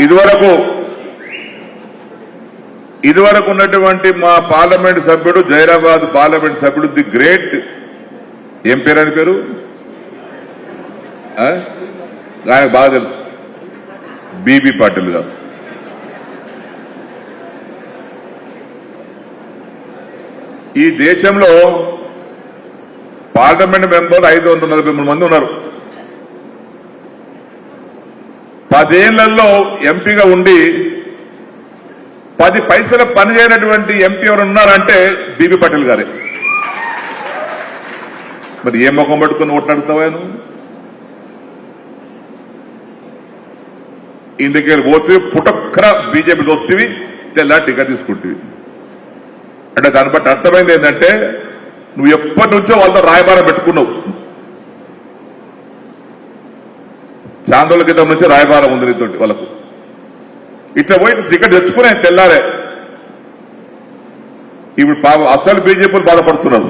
ఇదివరకు ఇదివరకు ఉన్నటువంటి మా పార్లమెంట్ సభ్యుడు జైరాబాద్ పార్లమెంట్ సభ్యుడు ది గ్రేట్ ఏం పేరు అని పేరు? ఆ? ఆయనకు బాగా తెలుసు. బీబీ పాటిల్ గారు. ఈ దేశంలో పార్లమెంట్ మెంబర్ ఐదు వందల నలభై మూడు మంది ఉన్నారు. పదేళ్ళలో ఎంపీగా ఉండి పది పైసల పనిచేయనటువంటి ఎంపీ ఎవరు ఉన్నారంటే బీబీ పటేల్ గారే. మరి ఏ ముఖం పట్టుకుని ఓట్లాడుతావా నువ్వు? ఇందుకే పోతే పుటక్కర బీజేపీకి వస్తేవి తెల్లా టికెట్ తీసుకుంటేవి. అంటే దాన్ని బట్టి అర్థమైంది ఏంటంటే నువ్వు ఎప్పటి నుంచో వాళ్ళతో రాయబారం పెట్టుకున్నావు. చాందోల క్రితం నుంచి రాయబారం ఉంది నీతోటి వాళ్ళకు. ఇట్లా పోయి టికెట్ తెచ్చుకునే తెల్లారే ఇప్పుడు పాపం అసలు బీజేపీలు బాధపడుతున్నారు.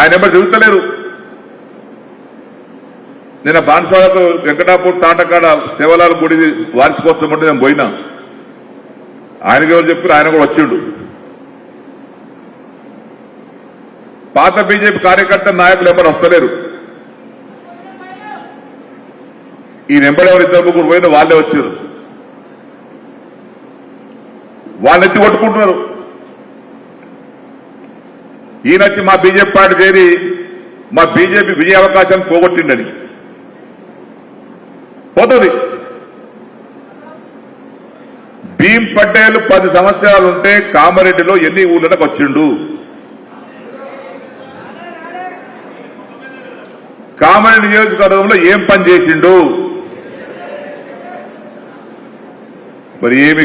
ఆయన ఎవరు తిరుగుతలేరు నిన్న బాన్స్వాడకు వెంకటాపూర్ తాటకాడ శివలాల గుడి వార్షికోత్సవం ఉంటే నేను పోయినా. ఆయనకి ఎవరు చెప్పారు ఆయన కూడా వచ్చిండు. పాత బీజేపీ కార్యకర్త నాయకులు ఎవరు వస్తలేరు. ఈ నెంబడెవరు ఇద్దరు ముగ్గురు పోయిన వాళ్ళే వచ్చారు. వాళ్ళు ఎత్తి కొట్టుకుంటున్నారు. ఈయనొచ్చి మా బీజేపీ పార్టీ చేరి మా బీజేపీ విజయ అవకాశం పోగొట్టిండని. పోతుంది. భీమ్ పటేల్ పది సంవత్సరాలు ఉంటే కామారెడ్డిలో ఎన్ని ఊళ్ళకి వచ్చిండు? కామారెడ్డి నియోజకవర్గంలో ఏం పని చేసిండు? మరి ఏమి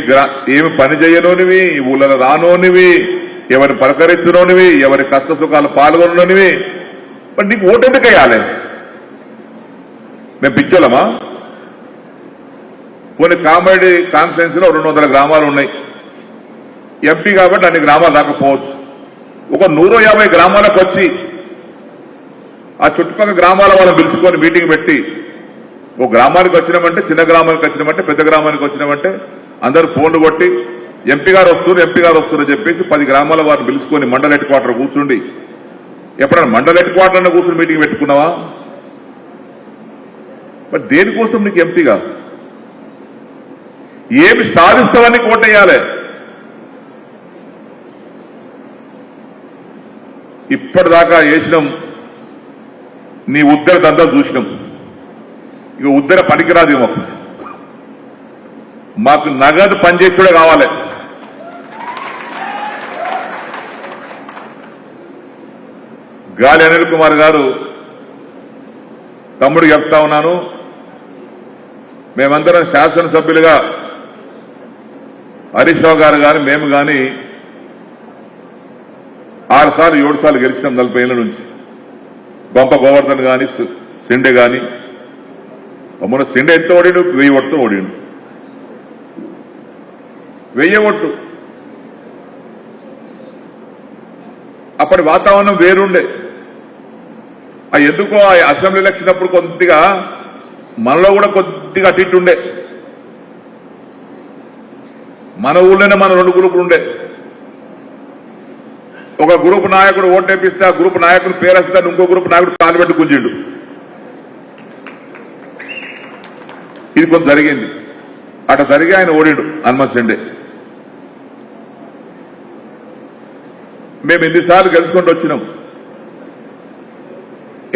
ఏమి పని చేయనోనివి ఈ ఊళ్ళలో రానోనివి ఎవరిని పలకరించనోనివి ఎవరి కష్ట సుఖాలు పాల్గొననివి మరి నీకు ఓటు ఎందుకు వేయాలి? మేము పిచ్చోలమా కొన్ని కామెడీ కాన్ఫరెన్స్లో రెండు వందల గ్రామాలు ఉన్నాయి. ఎంపీ కాబట్టి అన్ని గ్రామాలు రాకపోవచ్చు. ఒక నూరు యాభై గ్రామాలకు వచ్చి ఆ చుట్టుపక్కల గ్రామాల వాళ్ళని పిలుచుకొని మీటింగ్ పెట్టి ఒక గ్రామానికి వచ్చినామంటే చిన్న గ్రామానికి వచ్చినామంటే పెద్ద గ్రామానికి వచ్చినామంటే అందరు ఫోన్లు కొట్టి ఎంపీ గారు వస్తున్నారు ఎంపీ గారు వస్తున్నారని చెప్పేసి పది గ్రామాల వారిని పిలుచుకొని మండల హెడ్ క్వార్టర్ కూర్చుండి. ఎప్పుడైనా మండల హెడ్ క్వార్టర్ కూర్చుని మీటింగ్ పెట్టుకున్నావా? మరి దేనికోసం నీకు ఎంపీగా ఏమి సాధిస్తావని కోటేయాలి ఇప్పటిదాకా వేసినాం నీ ఉద్దర దందా చూసినాం. ఇక ఉద్దర పనికిరాదు మాకు. మాకు నగదు పనిచేసుడే కావాలి. గాలి అనిల్ కుమార్ గారు తమ్ముడు చెప్తా ఉన్నాను. మేమందరం శాసనసభ్యులుగా హరీష్ రావు గారు కానీ మేము కానీ ఆరు సార్లు ఏడు సార్లు గెలిచినాం నలభై ఏళ్ళ నుంచి. గొంప గోవర్ధన్ కానీ సిండే కానీ తమ్ముడు సిండే ఎంత ఓడిండు? వెయ్యి ఓటుతో ఓడిండు. వెయ్యి ఓట్లు అప్పటి వాతావరణం వేరుండే. ఎందుకో ఆ అసెంబ్లీ ఎలక్షన్ అప్పుడు కొద్దిగా మనలో కూడా కొద్దిగా అటు ఉండే. మన ఊళ్ళోనే మన రెండు గ్రూపులు ఉండే. ఒక గ్రూప్ నాయకుడు ఓటేపిస్తే ఆ గ్రూప్ నాయకుడు పేరేస్తాను ఇంకో గ్రూప్ నాయకుడు కాలు పెట్టి గుంజిండు. ఇది కొంత జరిగింది. అట జరిగి ఆయన ఓడిడు హనుమత్ చెండే మేము ఎన్నిసార్లు కలుసుకుంటూ వచ్చినాం.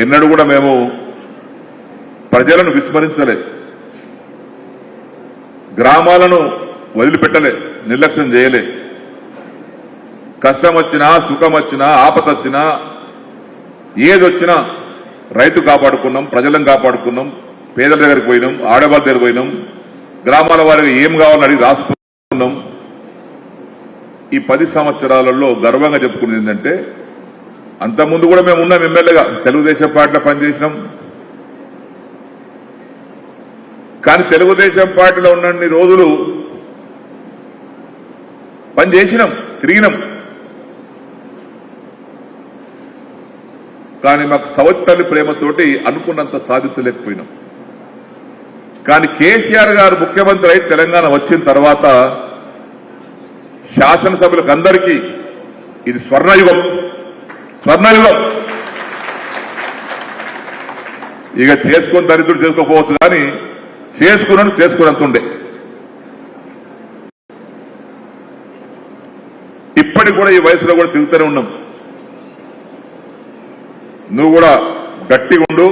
ఎన్నడూ కూడా మేము ప్రజలను విస్మరించలే గ్రామాలను వదిలిపెట్టలే నిర్లక్ష్యం చేయలే. కష్టం వచ్చినా సుఖం వచ్చినా ఆపత వచ్చినా ఏదొచ్చినా రైతు కాపాడుకున్నాం ప్రజలను కాపాడుకున్నాం పేదల దగ్గరికి పోయినాం ఆడవాళ్ళ దగ్గరికి పోయినాం గ్రామాల వారికి ఏం కావాలని అడిగి రాసుకున్నాం. ఈ పది సంవత్సరాలలో గర్వంగా చెప్పుకునేది ఏంటంటే అంతకుముందు కూడా మేము ఉన్నాం ఎమ్మెల్యేగా తెలుగుదేశం పార్టీలో పనిచేసినాం. కానీ తెలుగుదేశం పార్టీలో ఉన్నన్ని రోజులు పని చేసినాం తిరిగినాం. కానీ మాకు సవత్తల్లి ప్రేమతోటి అనుకున్నంత సాధించలేకపోయినాం కానీ కేసీఆర్ గారు ముఖ్యమంత్రి అయి తెలంగాణ వచ్చిన తర్వాత శాసనసభ్యులకు అందరికీ ఇది స్వర్ణయుగం. స్వర్ణయుగం. ఇక చేసుకుని దరిద్రుడు చేసుకోకపోవచ్చు కానీ చేసుకున్నాను చేసుకున్నంత ఉండే ఇప్పటికి కూడా ఈ వయసులో కూడా తిరుగుతూనే ఉన్నాం. నువ్వు కూడా గట్టిగా ఉండు.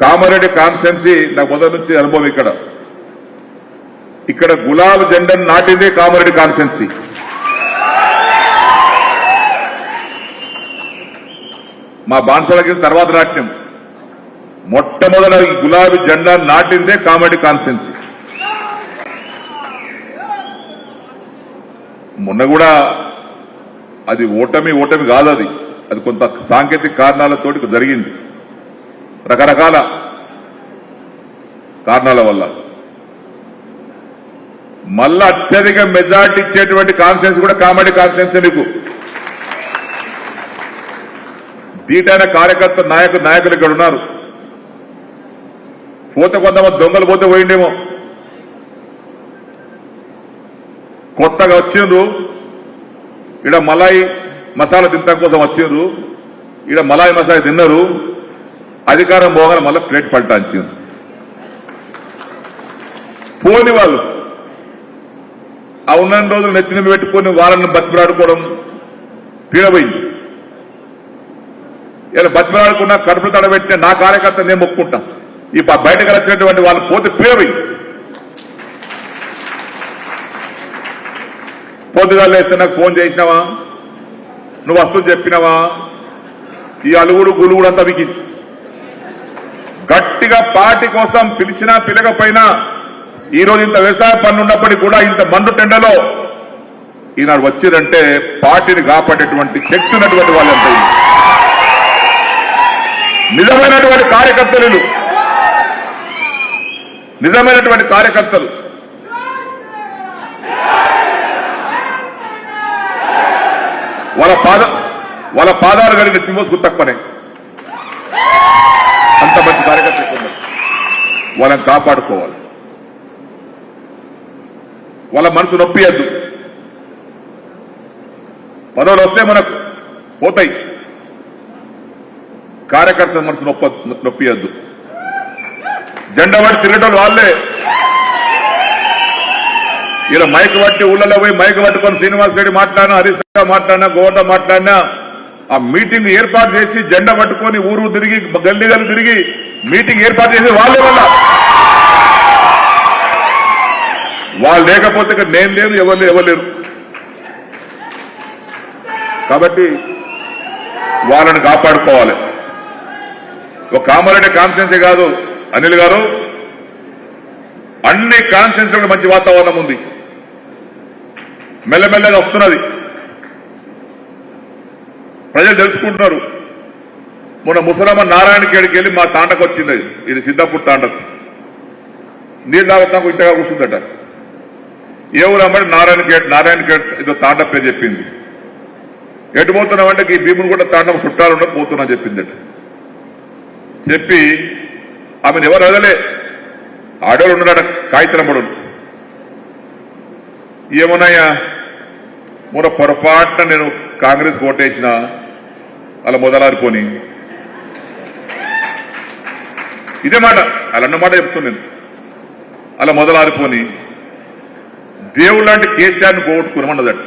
కామారెడ్డి కాన్స్టెన్సీ నాకు మొదటి నుంచి అనుభవం ఇక్కడ. ఇక్కడ గులాబ్ జెండను నాటిందే కామరెడ్డి కాన్స్టెన్సీ మా బాన్సలకి తర్వాత నాట్యం. మొట్టమొదట ఈ గులాబీ జెండా నాటిందే కామెడీ కాన్స్టెన్సీ మొన్న కూడా అది ఓటమి ఓటమి కాదు అది. అది కొంత సాంకేతిక కారణాలతోటి జరిగింది. రకరకాల కారణాల వల్ల. మళ్ళా అత్యధిక మెజార్టీ ఇచ్చేటువంటి కాన్ఫిడెన్స్ కూడా కామెడీ కాన్ఫిడెన్స్ మీకు. దీటైన కార్యకర్త నాయకులు నాయకులు ఇక్కడ ఉన్నారు. పోతే కొంతమంది దొంగలు పోతే పోయిండేమో. కొత్తగా వచ్చిండ్రు. ఈడ మలాయి మసాలా తింటం కోసం వచ్చిండ్రు. ఈడ మలాయి మసాలా తిన్నారు. అధికారం పోగానే మళ్ళీ ప్లేట్ పల్టాంచింది పోని వాళ్ళు ఆ ఉన్న రోజులు నెత్తిన పెట్టుకొని వాళ్ళని బతిమలాడుకోవడం పీడబోయింది ఇలా బతిమలాడుకున్నా కడుపులు తడబెట్టిన నా కార్యకర్త నేను మొక్కుంటా. ఈ బయటకు వచ్చినటువంటి వాళ్ళు పోతే పీడబోయింది పొద్దుగా లేస్తే నాకు ఫోన్ చేసినావా? నువ్వు వస్తుంది చెప్పినావా? ఈ అలుగుడు గులుగుడు అంతా వికి గట్టిగా పార్టీ కోసం పిలిచినా పిలకపోయినా ఈ రోజు ఇంత వ్యవసాయ పనులు ఉన్నప్పటికీ కూడా ఇంత మండు టెండలో ఈనాడు వచ్చిందంటే పార్టీని కాపాడేటువంటి శక్తి ఉన్నటువంటి వాళ్ళు ఎంత నిజమైనటువంటి కార్యకర్తలు. నిజమైనటువంటి కార్యకర్తలు. వాళ్ళ పాద వాళ్ళ పాదాలు కలిగిన సింహస్కు తక్కువనే అంత మంచి కార్యకర్త వాళ్ళని కాపాడుకోవాలి. వాళ్ళ మనసు నొప్పియద్దు. పదవులు వస్తే మనకు పోతాయి. కార్యకర్త మనసు నొప్ప నొప్పియద్దు. జెండా పట్టి తిరగటం వాళ్ళే. ఇలా మైక్ పట్టి ఊళ్ళలో పోయి మైక్ పట్టుకొని శ్రీనివాస్ రెడ్డి మాట్లాడినా హరీష్ మాట్లాడినా గోవర్ధ మాట్లాడినా ఆ మీటింగ్ ఏర్పాటు చేసి జెండా పట్టుకొని ఊరు తిరిగి గల్లీ తిరిగి మీటింగ్ ఏర్పాటు చేసి వాళ్ళే వల్ల వాళ్ళు లేకపోతే ఇక్కడ నేను లేను ఎవరు ఎవరు లేరు. కాబట్టి వాళ్ళని కాపాడుకోవాలి. ఒక కామారెడ్డి కాన్ఫరెన్సే కాదు అనిల్ గారు. అన్ని కాన్ఫరెన్స్ మంచి వాతావరణం ఉంది. మెల్లమెల్లగా వస్తున్నది. ప్రజలు తెలుసుకుంటున్నారు. మొన్న ముసలమ్మ నారాయణ కేడికి వెళ్ళి మా తాండకు వచ్చింది ఇది సిద్ధాపూర్ తాండకు. నీళ్ళు తాగుతాకు ఇంతగా కూర్చుందట. ఏ ఊరు నారాయణ గేట్ నారాయణ గేట్ ఏదో తాండ పేరు చెప్పింది. ఎటు పోతున్నామంటే ఈ భీముడు కూడా తాండం చుట్టాలు ఉండ పోతున్నా చెప్పిందట. చెప్పి ఆమెను ఎవరు అదలే ఆడోళ్ళు ఉన్నాడు కాగితం ఏమన్నాయా మొన్న పొరపాటున నేను కాంగ్రెస్ ఓటేసిన అలా మొదలారుకొని ఇదే మాట అలా అన్నమాట చెప్తున్నాను అలా మొదలారుకొని దేవుడు లాంటి కేసీఆర్ని పోగొట్టుకున్నామన్నదట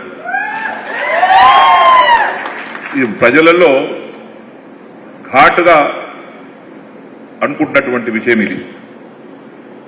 ఇది ప్రజలలో ఘాటుగా అనుకుంటున్నటువంటి విషయం ఇది.